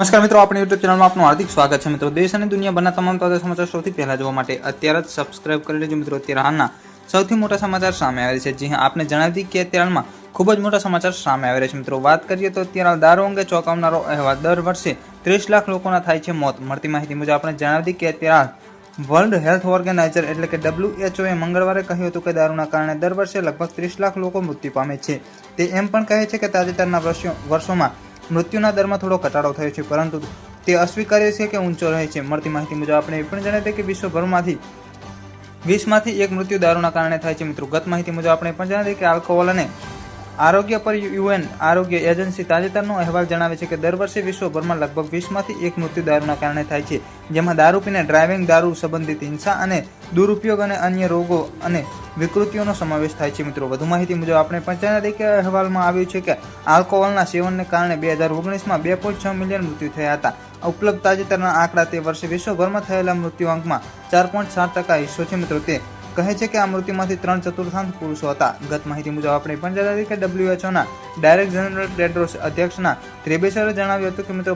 નમસ્કાર મિત્રો, આપણી યુટ્યુબ ચેનલમાં આપનું હાર્દિક સ્વાગત છે. મિત્રો, દેશ અને દુનિયાભરના તમામ તાજા સમાચાર સૌથી પહેલા જોવા માટે અત્યારે જ સબસ્ક્રાઇબ કરી લેજો મિત્રો. અત્યારે હાલના સૌથી મોટા સમાચાર સામે આવે છે. જી આપને જણાવી કે અત્યારે ખૂબ જ મોટા સમાચાર સામે આવે છે. મિત્રો, વાત કરીએ તો અત્યારે દારૂ અંગે ચોંકાવનારો અહેવાલ દર વર્ષે ત્રીસ લાખ લોકોના થાય છે મોત. મળતી માહિતી મુજબ આપણે જણાવી કે અત્યારે વર્લ્ડ હેલ્થ ઓર્ગેનાઇઝર એટલે કે ડબ્લ્યુએચઓએ મંગળવારે કહ્યું હતું કે દારૂના કારણે દર વર્ષે લગભગ ત્રીસ લાખ લોકો મૃત્યુ પામે છે. તે એમ પણ કહે છે કે તાજેતરના વર્ષો વર્ષોમાં મૃત્યુના દરમાં થોડો ઘટાડો થયો છે, પરંતુ તે અસ્વીકાર્ય છે કે ઊંચો રહે છે. મળતી માહિતી મુજબ આપણે એ પણ જણાવી કે વિશ્વભરમાંથી વીસમાંથી એક મૃત્યુ દારૂના કારણે થાય છે. મિત્રો, ગત માહિતી મુજબ આપણે પણ જણાવી કે આલ્કોહોલ અને આરોગ્ય પર યુએન આરોગ્ય એજન્સી તાજેતરનો અહેવાલ જણાવે છે કે દર વર્ષે વિશ્વભરમાં લગભગ વીસમાંથી એક મૃત્યુ દારૂના કારણે થાય છે. જેમાં દારૂ પીને ડ્રાઇવિંગ દારૂ સંબંધિત હિંસા અને દુરુપયોગ અને અન્ય રોગો અને વિકૃતિઓનો સમાવેશ થાય છે મિત્રો. વધુ માહિતી મુજબ આપણે પંચાયત અહેવાલમાં આવ્યું છે કે આલ્કોહોલના સેવનને કારણે બે હજાર ઓગણીસમાં બે પોઈન્ટ છ મિલિયન મૃત્યુ થયા હતા. ઉપલબ્ધ તાજેતરના આંકડા તે વર્ષે વિશ્વભરમાં થયેલા મૃત્યુ અંકમાં ચાર પોઈન્ટ સાત ટકા હિસ્સો છે મિત્રો તે. કહે છે કે આ મૃત્યુમાંથી ત્રણ ચતુર્થાંશ પુરુષો હતા. ગત માહિતી મુજબ આપણે પણ જણાવી કે ડબ્લ્યુએચઓના ડાયરેક્ટર જનરલ ટેડ્રોસ અધ્યક્ષના ત્રેબેસરે જણાવ્યું હતું કે મિત્રો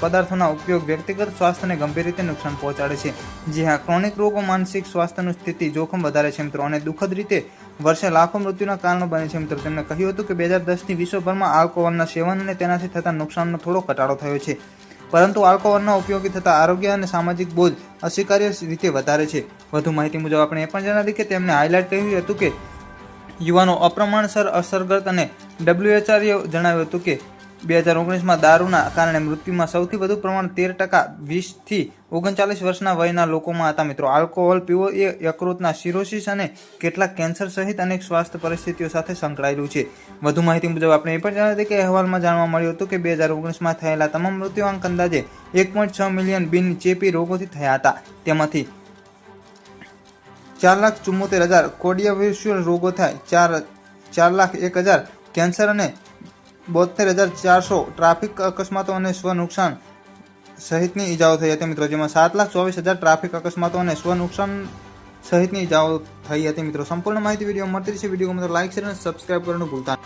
પદાર્થોના ઉપયોગ વ્યક્તિગત સ્વાસ્થ્યને ગંભીર રીતે નુકસાન પહોંચાડે છે. જે હા, ક્રોનિક રોગો માનસિક સ્વાસ્થ્યનું સ્થિતિ જોખમ વધારે છે મિત્રો અને દુઃખદ રીતે વર્ષે લાખો મૃત્યુના કારણો બને છે મિત્રો. તેમણે કહ્યું હતું કે બે હજાર દસથી વિશ્વભરમાં આલ્કોહોલના સેવન અને તેનાથી થતા નુકસાનનો થોડો ઘટાડો થયો છે. પરંતુ આલ્કોહોલના ઉપયોગી થતા આરોગ્ય અને સામાજિક બોજ અસ્વીકાર્ય રીતે વધારે છે. વધુ માહિતી મુજબ આપણે એ પણ જણાવી કે તેમને હાઇલાઇટ કહ્યું હતું કે યુવાનો અપ્રમાણસર, અસરગ્રસ્ત અને ડબ્લ્યુએચઆરએ જણાવ્યું હતું કે બે હજાર ઓગણીસમાં દારૂના કારણે મૃત્યુમાં સૌથી વધુ પ્રમાણ તેર ટકા, વીસથી ઓગણચાલીસ વર્ષના વયના લોકોમાં હતા મિત્રો. આલ્કોહોલ પીવો એ યકૃતના સિરોસિસ અને કેટલાક કેન્સર સહિત અનેક સ્વાસ્થ્ય પરિસ્થિતિઓ સાથે સંકળાયેલું છે. વધુ માહિતી મુજબ આપણે એ પણ જણાવી દઈએ કે અહેવાલમાં જાણવા મળ્યું હતું કે બે હજાર ઓગણીસમાં થયેલા તમામ મૃત્યુઆંક અંદાજે એક પોઈન્ટ છ મિલિયન બિન ચેપી રોગોથી થયા હતા. તેમાંથી ચાર લાખ ચુમ્મોતેર હજાર કોડિયાવિસ્યુઅલ રોગો થાય, ચાર ચાર લાખ એક હજાર કેન્સર અને બોતેર હજાર ચારસો ટ્રાફિક અકસ્માતો અને સ્વ નુકસાન સહિતની ઈજાઓ થઈ હતી મિત્રો, જેમાં સાત લાખ ચોવીસ હજાર ટ્રાફિક અકસ્માતો અને સ્વ નુકસાન સહિતની ઈજાઓ થઈ હતી મિત્રો સંપૂર્ણ માહિતી વીડિયો મળતી છે વીડિયો મિત્રો તો લાઈક શેર અને સબસ્ક્રાઇબ કરવાનું ભૂલતા.